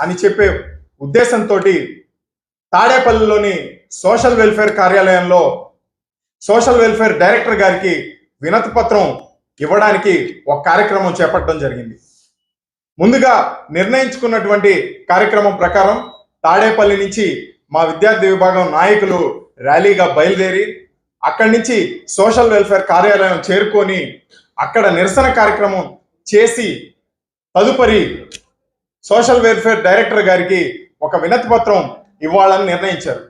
అని చెప్పే ఉద్దేశంతో తాడేపల్లిలోని సోషల్ వెల్ఫేర్ కార్యాలయంలో సోషల్ వెల్ఫేర్ డైరెక్టర్ గారికి వినతి పత్రం ఇవ్వడానికి ఒక కార్యక్రమం చేపట్టడం జరిగింది. ముందుగా నిర్ణయించుకున్నటువంటి కార్యక్రమం ప్రకారం తాడేపల్లి నుంచి మా విద్యార్థి విభాగం నాయకులు ర్యాలీగా బయలుదేరి అక్కడి నుంచి సోషల్ వెల్ఫేర్ కార్యాలయం చేరుకొని అక్కడ నిరసన కార్యక్రమం చేసి తదుపరి సోషల్ వెల్ఫేర్ డైరెక్టర్ గారికి ఒక వినతి పత్రం ఇవ్వాలని నిర్ణయించారు.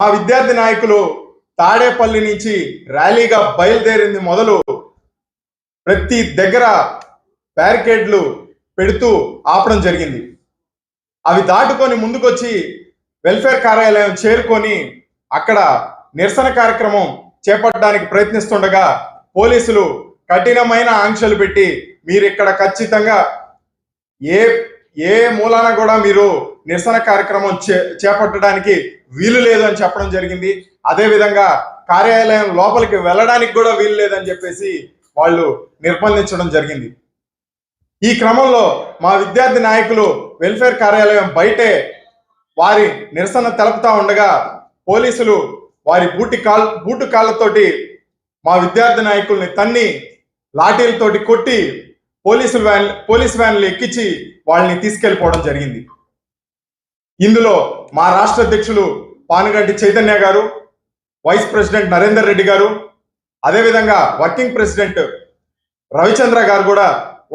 మా విద్యార్థి నాయకులు తాడేపల్లి నుంచి ర్యాలీగా బయలుదేరింది మొదలు ప్రతి దగ్గర బ్యారికేడ్లు పెడుతూ ఆపడం జరిగింది. అవి దాటుకొని ముందుకొచ్చి వెల్ఫేర్ కార్యాలయం చేరుకొని అక్కడ నిరసన కార్యక్రమం చేపట్టడానికి ప్రయత్నిస్తుండగా పోలీసులు కఠినమైన ఆంక్షలు పెట్టి మీరు ఇక్కడ ఖచ్చితంగా ఏ ఏ మూలాన కూడా మీరు నిరసన కార్యక్రమం చే చేపట్టడానికి వీలు లేదు అని చెప్పడం జరిగింది. అదేవిధంగా కార్యాలయం లోపలికి వెళ్ళడానికి కూడా వీలు లేదని చెప్పేసి వాళ్ళు నిర్బంధించడం జరిగింది. ఈ క్రమంలో మా విద్యార్థి నాయకులు వెల్ఫేర్ కార్యాలయం బయటే వారి నిరసన తెలుపుతా ఉండగా పోలీసులు వారి బూటి కాల్ బూటు కాళ్ళతోటి మా విద్యార్థి నాయకుల్ని తన్ని లాఠీలతోటి కొట్టి పోలీసులు వ్యాన్ పోలీస్ వ్యాన్లు ఎక్కించి వాళ్ళని తీసుకెళ్ళిపోవడం జరిగింది. ఇందులో మా రాష్ట్ర అధ్యక్షులు పానుగంటి చైతన్య గారు వైస్ ప్రెసిడెంట్ నరేందర్ రెడ్డి గారు అదేవిధంగా వర్కింగ్ ప్రెసిడెంట్ రవిచంద్ర గారు కూడా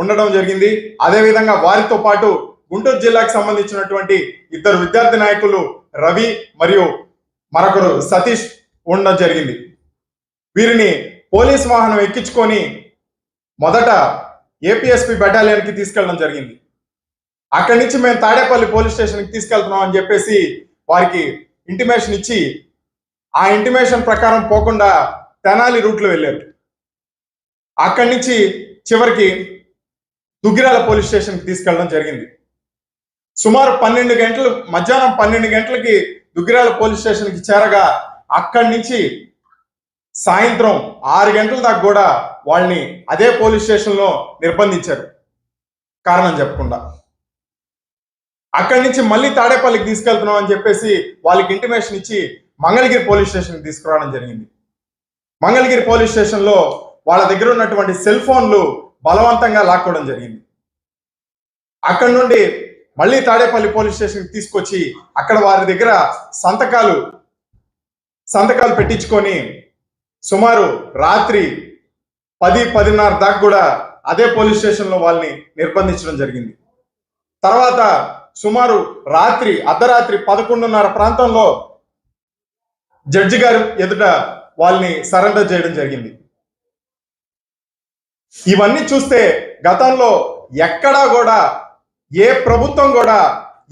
ఉండడం జరిగింది. అదేవిధంగా వారితో పాటు గుంటూరు జిల్లాకు సంబంధించినటువంటి ఇద్దరు విద్యార్థి నాయకులు రవి మరియు మరొకరు సతీష్ ఉండడం జరిగింది. వీరిని పోలీస్ వాహనం ఎక్కించుకొని మొదట ఏపీఎస్పీ బెటాలియన్కి తీసుకెళ్ళడం జరిగింది. అక్కడి నుంచి మేము తాడేపల్లి పోలీస్ స్టేషన్కి తీసుకెళ్తున్నాం అని చెప్పేసి వారికి ఇంటిమేషన్ ఇచ్చి ఆ ఇంటిమేషన్ ప్రకారం పోకుండా తెనాలి రూట్లో వెళ్ళారు. అక్కడి నుంచి చివరికి దుగ్గిరాల పోలీస్ స్టేషన్కి తీసుకెళ్ళడం జరిగింది. సుమారు పన్నెండు గంటలు మధ్యాహ్నం పన్నెండు గంటలకి దుగ్గిరాల పోలీస్ స్టేషన్కి చేరగా అక్కడి నుంచి సాయంత్రం ఆరు గంటల దాకా కూడా వాళ్ళని అదే పోలీస్ స్టేషన్లో నిర్బంధించారు. కారణం చెప్పకుండా. అక్కడి నుంచి మళ్ళీ తాడేపల్లికి తీసుకెళ్తున్నాం అని చెప్పేసి వాళ్ళకి ఇంటిమేషన్ ఇచ్చి మంగళగిరి పోలీస్ స్టేషన్కి తీసుకురావడం జరిగింది. మంగళగిరి పోలీస్ స్టేషన్లో వాళ్ళ దగ్గర ఉన్నటువంటి సెల్ ఫోన్లు బలవంతంగా లాక్కోవడం జరిగింది. అక్కడి నుండి మళ్ళీ తాడేపల్లి పోలీస్ స్టేషన్కి తీసుకొచ్చి అక్కడ వారి దగ్గర సంతకాలు సంతకాలు పెట్టించుకొని సుమారు రాత్రి పది పదిన్నర దాకా కూడా అదే పోలీస్ స్టేషన్లో వాళ్ళని నిర్బంధించడం జరిగింది. తర్వాత సుమారు రాత్రి అర్ధరాత్రి పదకొండున్నర ప్రాంతంలో జడ్జి గారు ఎదుట వాళ్ళని సరెండర్ చేయడం జరిగింది. ఇవన్నీ చూస్తే గతంలో ఎక్కడా కూడా ఏ ప్రభుత్వం కూడా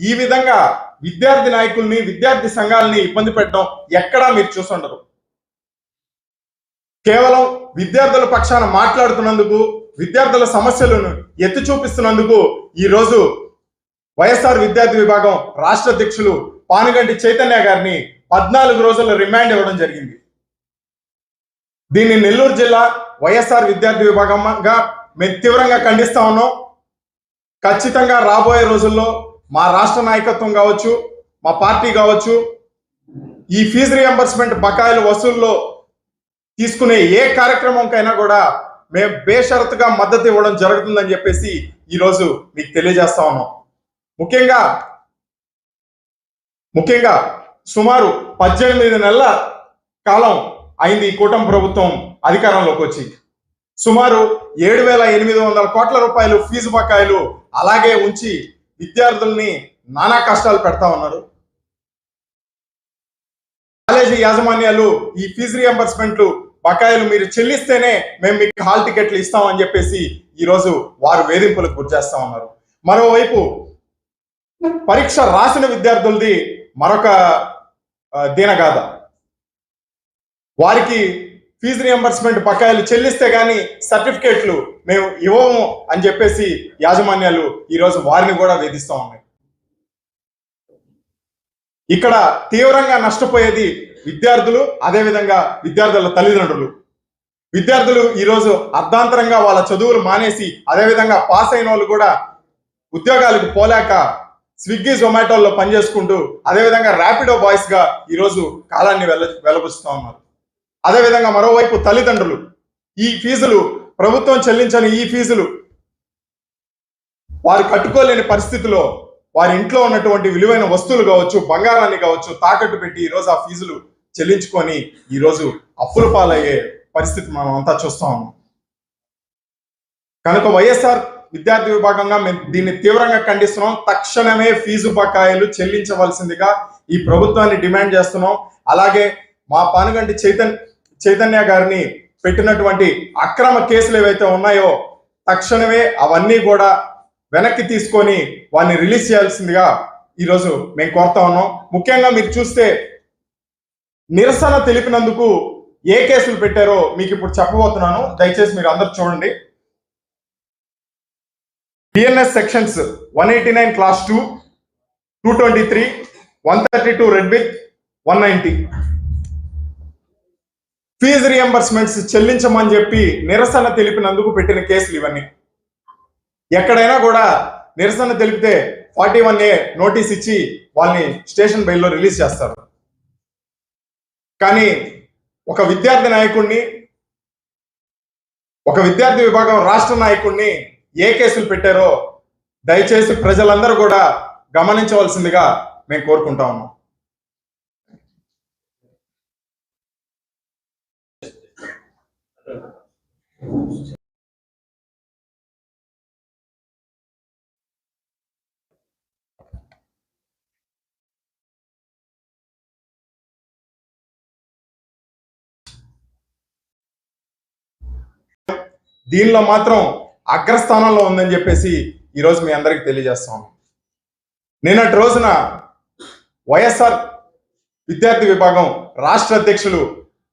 ఈ విధంగా విద్యార్థి నాయకుల్ని విద్యార్థి సంఘాలని ఇబ్బంది పెట్టడం ఎక్కడా మీరు చూసుండరు. కేవలం విద్యార్థుల పక్షాన మాట్లాడుతున్నందుకు విద్యార్థుల సమస్యలను ఎత్తి చూపిస్తున్నందుకు ఈ రోజు వైఎస్ఆర్ విద్యార్థి విభాగం రాష్ట్ర అధ్యక్షులు పానుగంటి చైతన్య గారిని పద్నాలుగు రోజుల రిమాండ్ ఇవ్వడం జరిగింది. దీన్ని నెల్లూరు జిల్లా వైఎస్ఆర్ విద్యార్థి విభాగంగా మేము తీవ్రంగా ఖండిస్తా ఉన్నాం. ఖచ్చితంగా రాబోయే రోజుల్లో మా రాష్ట్ర నాయకత్వం కావచ్చు మా పార్టీ కావచ్చు ఈ ఫీజు రియంబర్స్మెంట్ బకాయిల వసూల్లో తీసుకునే ఏ కార్యక్రమంకైనా కూడా మేము బేషరతుగా మద్దతు ఇవ్వడం జరుగుతుందని చెప్పేసి ఈరోజు మీకు తెలియజేస్తా ఉన్నాం. ముఖ్యంగా ముఖ్యంగా సుమారు పద్దెనిమిది నెలల కాలం అయింది ఈ కూటమి ప్రభుత్వం అధికారంలోకి వచ్చి. సుమారు ఏడు వేల ఎనిమిది వందల కోట్ల రూపాయలు ఫీజు బకాయిలు అలాగే ఉంచి విద్యార్థుల్ని నానా కష్టాలు పెడతా ఉన్నారు. కాలేజీ యాజమాన్యాలు ఈ ఫీజు రియంబర్స్మెంట్లు బకాయిలు మీరు చెల్లిస్తేనే మేము మీకు హాల్ టికెట్లు ఇస్తామని చెప్పేసి ఈరోజు వారు వేధింపులకు గురి చేస్తా ఉన్నారు. మరోవైపు పరీక్ష రాసిన విద్యార్థులది మరొక దీనగాథ. వారికి ఫీజు రియంబర్స్మెంట్ బకాయిలు చెల్లిస్తే కానీ సర్టిఫికేట్లు మేము ఇవ్వము అని చెప్పేసి యాజమాన్యాలు ఈరోజు వారిని కూడా వేధిస్తూ ఉన్నాయి. ఇక్కడ తీవ్రంగా నష్టపోయేది విద్యార్థులు అదేవిధంగా విద్యార్థుల తల్లిదండ్రులు. విద్యార్థులు ఈరోజు అర్ధాంతరంగా వాళ్ళ చదువులు మానేసి అదేవిధంగా పాస్ అయిన వాళ్ళు కూడా ఉద్యోగాలకు పోలేక స్విగ్గీ జొమాటోల్లో పనిచేసుకుంటూ అదేవిధంగా ర్యాపిడో బాయ్స్గా ఈరోజు కాలాన్ని వెళ్ళ వెలబుస్తూ ఉన్నారు. అదేవిధంగా మరోవైపు తల్లిదండ్రులు ఈ ఫీజులు ప్రభుత్వం చెల్లించని ఈ ఫీజులు వారు కట్టుకోలేని పరిస్థితిలో వారి ఇంట్లో ఉన్నటువంటి విలువైన వస్తువులు కావచ్చు బంగారాన్ని కావచ్చు తాకట్టు పెట్టి ఈరోజు ఆ ఫీజులు చెల్లించుకొని ఈరోజు అప్పుల పాలయ్యే పరిస్థితి మనం అంతా చూస్తా ఉన్నాం. కనుక వైఎస్ఆర్ విద్యార్థి విభాగంగా మేము దీన్ని తీవ్రంగా ఖండిస్తున్నాం. తక్షణమే ఫీజు బకాయిలు చెల్లించవలసిందిగా ఈ ప్రభుత్వాన్ని డిమాండ్ చేస్తున్నాం. అలాగే మా పానుగంటి చైతన్ చైతన్య గారిని పెట్టినటువంటి అక్రమ కేసులు ఏవైతే ఉన్నాయో తక్షణమే అవన్నీ కూడా వెనక్కి తీసుకొని వారిని రిలీజ్ చేయాల్సిందిగా ఈరోజు మేము కోరుతా ఉన్నాం. ముఖ్యంగా మీరు చూస్తే నిరసన తెలిపినందుకు ఏ కేసులు పెట్టారో మీకు ఇప్పుడు చెప్పబోతున్నాను. దయచేసి మీరు అందరు చూడండి. BNS sections one eighty nine clause two two twenty three one thirty two read with one ninety fee reimbursements చెల్లించమని చెప్పి నిరసన తెలిపినందుకు పెట్టిన కేసులు ఇవన్నీ. ఎక్కడైనా కూడా నిరసన తెలిపితే ఫార్టీ వన్ ఏ నోటీస్ ఇచ్చి వాళ్ళని స్టేషన్ బెయిల్లో రిలీజ్ చేస్తారు. కానీ ఒక విద్యార్థి నాయకుడిని ఒక విద్యార్థి విభాగం రాష్ట్ర నాయకుడిని ఏ కేసులు పెట్టారో దయచేసి ప్రజలందరూ కూడా గమనించవలసిందిగా మేము కోరుకుంటా ఉన్నాం. దీనిలో మాత్రం అగ్రస్థానంలో ఉందని చెప్పేసి ఈరోజు మీ అందరికి తెలియజేస్తాం నిన్నటి రోజున వైఎస్ఆర్ విద్యార్థి విభాగం రాష్ట్ర అధ్యక్షులు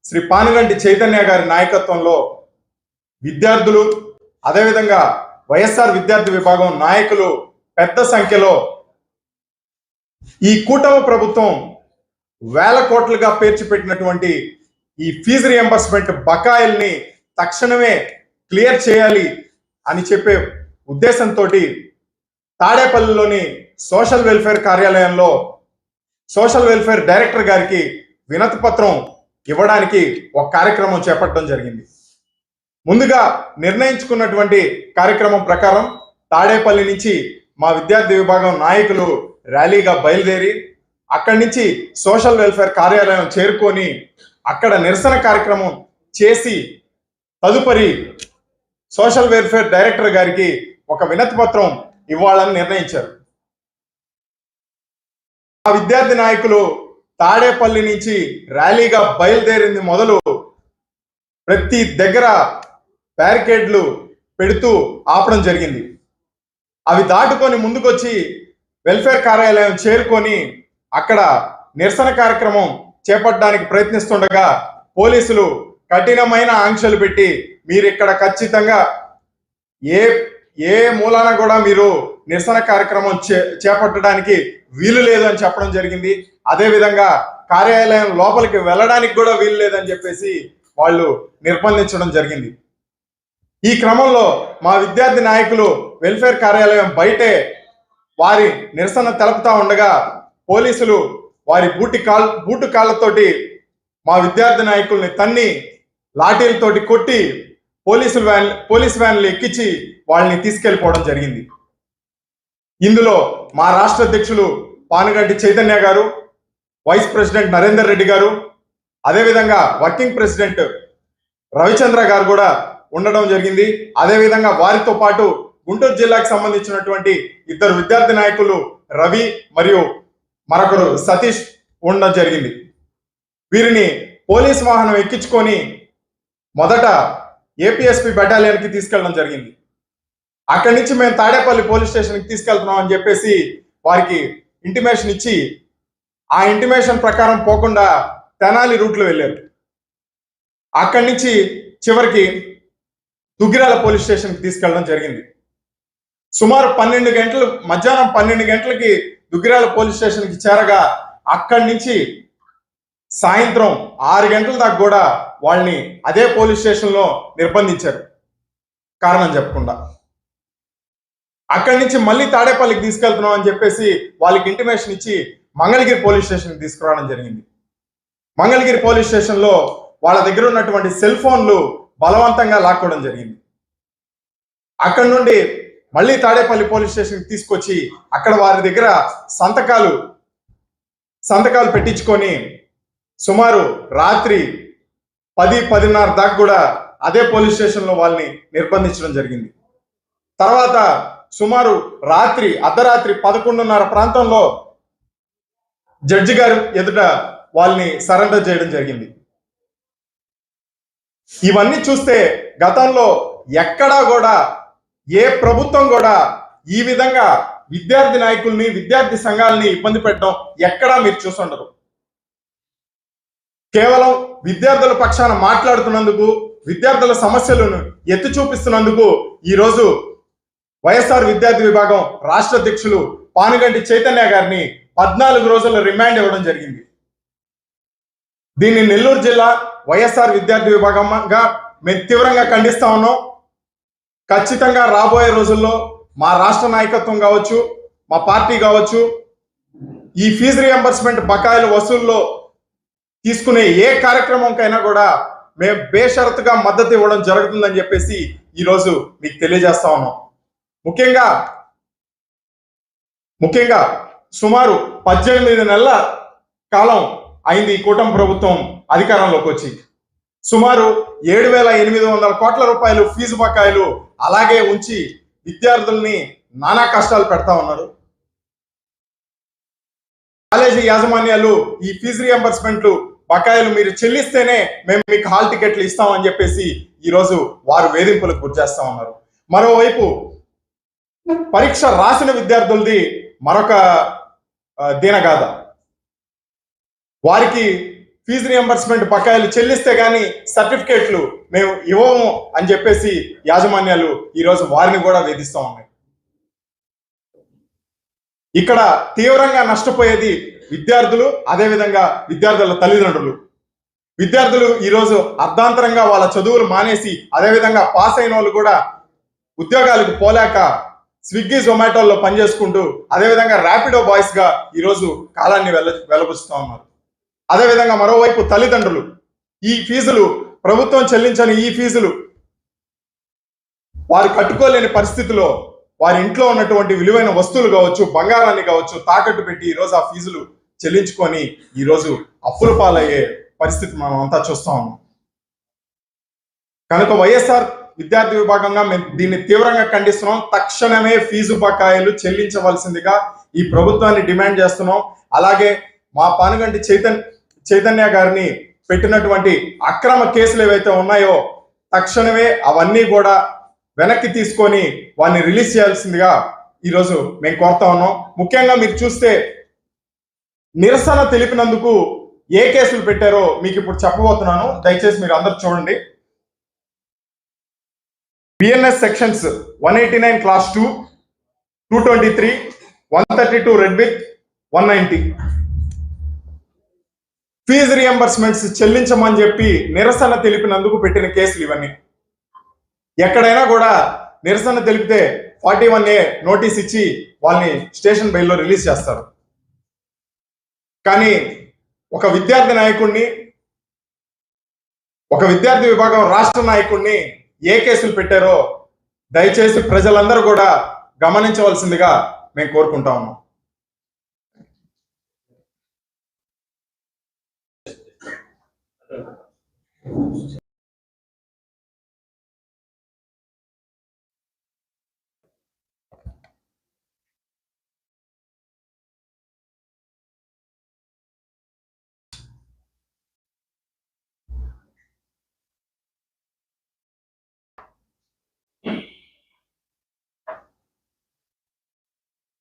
శ్రీ పానుగంటి చైతన్య గారి నాయకత్వంలో విద్యార్థులు అదేవిధంగా వైఎస్ఆర్ విద్యార్థి విభాగం నాయకులు పెద్ద సంఖ్యలో ఈ కూటమి ప్రభుత్వం వేల కోట్లుగా పేర్చిపెట్టినటువంటి ఈ ఫీజు రియంబర్స్మెంట్ బకాయిల్ని తక్షణమే క్లియర్ చేయాలి అని చెప్పే ఉద్దేశంతో తాడేపల్లిలోని సోషల్ వెల్ఫేర్ కార్యాలయంలో సోషల్ వెల్ఫేర్ డైరెక్టర్ గారికి వినతి పత్రం ఇవ్వడానికి ఒక కార్యక్రమం చేపట్టడం జరిగింది. ముందుగా నిర్ణయించుకున్నటువంటి కార్యక్రమం ప్రకారం తాడేపల్లి నుంచి మా విద్యార్థి విభాగం నాయకులు ర్యాలీగా బయలుదేరి అక్కడి నుంచి సోషల్ వెల్ఫేర్ కార్యాలయం చేరుకొని అక్కడ నిరసన కార్యక్రమం చేసి తదుపరి సోషల్ వెల్ఫేర్ డైరెక్టర్ గారికి ఒక వినతి పత్రం ఇవ్వాలని నిర్ణయించారు. ఆ విద్యార్థి నాయకులు తాడేపల్లి నుంచి ర్యాలీగా బయలుదేరింది మొదలు ప్రతి దగ్గర బ్యారికేడ్లు పెడుతూ ఆపడం జరిగింది. అవి దాటుకొని ముందుకొచ్చి వెల్ఫేర్ కార్యాలయం చేరుకొని అక్కడ నిరసన కార్యక్రమం చేపట్టడానికి ప్రయత్నిస్తుండగా పోలీసులు కఠినమైన ఆంక్షలు పెట్టి మీరు ఇక్కడ ఖచ్చితంగా ఏ ఏ మూలాన కూడా మీరు నిరసన కార్యక్రమం చే చేపట్టడానికి వీలు లేదు అని చెప్పడం జరిగింది. అదేవిధంగా కార్యాలయం లోపలికి వెళ్ళడానికి కూడా వీలు లేదని చెప్పేసి వాళ్ళు నిర్బంధించడం జరిగింది. ఈ క్రమంలో మా విద్యార్థి నాయకులు వెల్ఫేర్ కార్యాలయం బయటే వారి నిరసన తెలుపుతా ఉండగా పోలీసులు వారి బూటి కాల్ బూటు కాళ్ళతోటి మా విద్యార్థి నాయకుల్ని తన్ని లాఠీలతోటి కొట్టి పోలీసులు వ్యాన్ పోలీస్ వ్యాన్లు ఎక్కించి వాళ్ళని తీసుకెళ్ళిపోవడం జరిగింది. ఇందులో మా రాష్ట్ర అధ్యక్షులు పానుగంటి చైతన్య గారు వైస్ ప్రెసిడెంట్ నరేందర్ రెడ్డి గారు అదేవిధంగా వర్కింగ్ ప్రెసిడెంట్ రవిచంద్ర గారు కూడా ఉండడం జరిగింది. అదేవిధంగా వారితో పాటు గుంటూరు జిల్లాకు సంబంధించినటువంటి ఇద్దరు విద్యార్థి నాయకులు రవి మరియు మరొకరు సతీష్ ఉండడం జరిగింది. వీరిని పోలీస్ వాహనం ఎక్కించుకొని మొదట ఏపీఎస్పీ బెటాలియన్కి తీసుకెళ్ళడం జరిగింది. అక్కడి నుంచి మేము తాడేపల్లి పోలీస్ స్టేషన్కి తీసుకెళ్తున్నాం అని చెప్పేసి వారికి ఇంటిమేషన్ ఇచ్చి ఆ ఇంటిమేషన్ ప్రకారం పోకుండా తెనాలి రూట్లో వెళ్ళారు. అక్కడి నుంచి చివరికి దుగ్గిరాల పోలీస్ స్టేషన్కి తీసుకెళ్ళడం జరిగింది. సుమారు పన్నెండు గంటలు మధ్యాహ్నం పన్నెండు గంటలకి దుగ్గిరాల పోలీస్ స్టేషన్కి చేరగా అక్కడి నుంచి సాయంత్రం ఆరు గంటల దాకా కూడా వాళ్ళని అదే పోలీస్ స్టేషన్లో నిర్బంధించారు. కారణం చెప్పకుండా. అక్కడి నుంచి మళ్ళీ తాడేపల్లికి తీసుకెళ్తున్నాం అని చెప్పేసి వాళ్ళకి ఇంటిమేషన్ ఇచ్చి మంగళగిరి పోలీస్ స్టేషన్కి తీసుకురావడం జరిగింది. మంగళగిరి పోలీస్ స్టేషన్లో వాళ్ళ దగ్గర ఉన్నటువంటి సెల్ ఫోన్లు బలవంతంగా లాక్కోవడం జరిగింది. అక్కడి నుండి మళ్ళీ తాడేపల్లి పోలీస్ స్టేషన్కి తీసుకొచ్చి అక్కడ వారి దగ్గర సంతకాలు సంతకాలు పెట్టించుకొని సుమారు రాత్రి పది పదిన్నర దాకా కూడా అదే పోలీస్ స్టేషన్లో వాళ్ళని నిర్బంధించడం జరిగింది. తర్వాత సుమారు రాత్రి అర్ధరాత్రి పదకొండున్నర ప్రాంతంలో జడ్జి గారు ఎదుట వాళ్ళని సరెండర్ చేయడం జరిగింది. ఇవన్నీ చూస్తే గతంలో ఎక్కడా కూడా ఏ ప్రభుత్వం కూడా ఈ విధంగా విద్యార్థి నాయకుల్ని విద్యార్థి సంఘాలని ఇబ్బంది పెట్టడం ఎక్కడా మీరు చూసుండరు. కేవలం విద్యార్థుల పక్షాన మాట్లాడుతున్నందుకు విద్యార్థుల సమస్యలను ఎత్తి చూపిస్తున్నందుకు ఈరోజు వైఎస్ఆర్ విద్యార్థి విభాగం రాష్ట్ర అధ్యక్షులు పానుగంటి చైతన్య గారిని పద్నాలుగు రోజుల రిమాండ్ ఇవ్వడం జరిగింది. దీన్ని నెల్లూరు జిల్లా వైఎస్ఆర్ విద్యార్థి విభాగంగా మేము తీవ్రంగా ఖండిస్తా ఉన్నాం. ఖచ్చితంగా రాబోయే రోజుల్లో మా రాష్ట్ర నాయకత్వం కావచ్చు మా పార్టీ కావచ్చు ఈ ఫీజు రియంబర్స్మెంట్ బకాయిల వసూల్లో తీసుకునే ఏ కార్యక్రమంకైనా కూడా మేము బేషరతుగా మద్దతు ఇవ్వడం జరుగుతుందని చెప్పేసి ఈరోజు మీకు తెలియజేస్తా ఉన్నాం. ముఖ్యంగా ముఖ్యంగా సుమారు పద్దెనిమిది నెలల కాలం అయింది ఈ కూటమి ప్రభుత్వం అధికారంలోకి వచ్చి. సుమారు ఏడు వేల ఎనిమిది వందల కోట్ల రూపాయలు ఫీజు బకాయిలు అలాగే ఉంచి విద్యార్థుల్ని నానా కష్టాలు పెడతా ఉన్నారు. కాలేజీ యాజమాన్యాలు ఈ ఫీజు రియంబర్స్మెంట్లు బకాయిలు మీరు చెల్లిస్తేనే మేము మీకు హాల్ టికెట్లు ఇస్తామని చెప్పేసి ఈరోజు వారు వేధింపులకు గురి చేస్తా ఉన్నారు. మరోవైపు పరీక్ష రాసిన విద్యార్థులది మరొక దీనగాథ. వారికి ఫీజు రియంబర్స్మెంట్ బకాయిలు చెల్లిస్తే కానీ సర్టిఫికేట్లు మేము ఇవ్వము అని చెప్పేసి యాజమాన్యాలు ఈరోజు వారిని కూడా వేధిస్తూ ఉన్నాయి. ఇక్కడ తీవ్రంగా నష్టపోయేది విద్యార్థులు అదేవిధంగా విద్యార్థుల తల్లిదండ్రులు. విద్యార్థులు ఈరోజు అర్ధాంతరంగా వాళ్ళ చదువులు మానేసి అదేవిధంగా పాస్ అయిన వాళ్ళు కూడా ఉద్యోగాలకు పోలేక స్విగ్గీ జొమాటోల్లో పనిచేసుకుంటూ అదేవిధంగా ర్యాపిడో బాయ్స్గా ఈరోజు కాలాన్ని వెళ్ళ వెలబుస్తూ ఉన్నారు. అదేవిధంగా మరోవైపు తల్లిదండ్రులు ఈ ఫీజులు ప్రభుత్వం చెల్లించని ఈ ఫీజులు వారు కట్టుకోలేని పరిస్థితిలో వారి ఇంట్లో ఉన్నటువంటి విలువైన వస్తువులు కావచ్చు బంగారాన్ని కావచ్చు తాకట్టు పెట్టి ఈరోజు ఆ ఫీజులు చెల్లించుకొని ఈరోజు అప్పుల పాలయ్యే పరిస్థితి మనం అంతా చూస్తా ఉన్నాం. కనుక వైఎస్ఆర్ విద్యార్థి విభాగంగా మేము దీన్ని తీవ్రంగా ఖండిస్తున్నాం. తక్షణమే ఫీజు బకాయిలు చెల్లించవలసిందిగా ఈ ప్రభుత్వాన్ని డిమాండ్ చేస్తున్నాం. అలాగే మా పానుగంటి చైతన్ చైతన్య గారిని పెట్టినటువంటి అక్రమ కేసులు ఏవైతే ఉన్నాయో తక్షణమే అవన్నీ కూడా వెనక్కి తీసుకొని వారిని రిలీజ్ చేయాల్సిందిగా ఈరోజు మేము కోరుతా ఉన్నాం. ముఖ్యంగా మీరు చూస్తే నిరసన తెలిపినందుకు ఏ కేసులు పెట్టారో మీకు ఇప్పుడు చెప్పబోతున్నాను. దయచేసి మీరు అందరు చూడండి. BNS sections one eighty nine clause two two twenty three one thirty two read with one ninety fee reimbursements చెల్లించమని చెప్పి నిరసన తెలిపినందుకు పెట్టిన కేసులు ఇవన్నీ. ఎక్కడైనా కూడా నిరసన తెలిపితే ఫార్టీ వన్ ఏ నోటీస్ ఇచ్చి వాళ్ళని స్టేషన్ బెయిల్లో రిలీజ్ చేస్తారు. కానీ ఒక విద్యార్థి నాయకుడిని ఒక విద్యార్థి విభాగం రాష్ట్ర నాయకుడిని ఏ కేసులు పెట్టారో దయచేసి ప్రజలందరూ కూడా గమనించవలసిందిగా మేము కోరుకుంటా ఉన్నాం.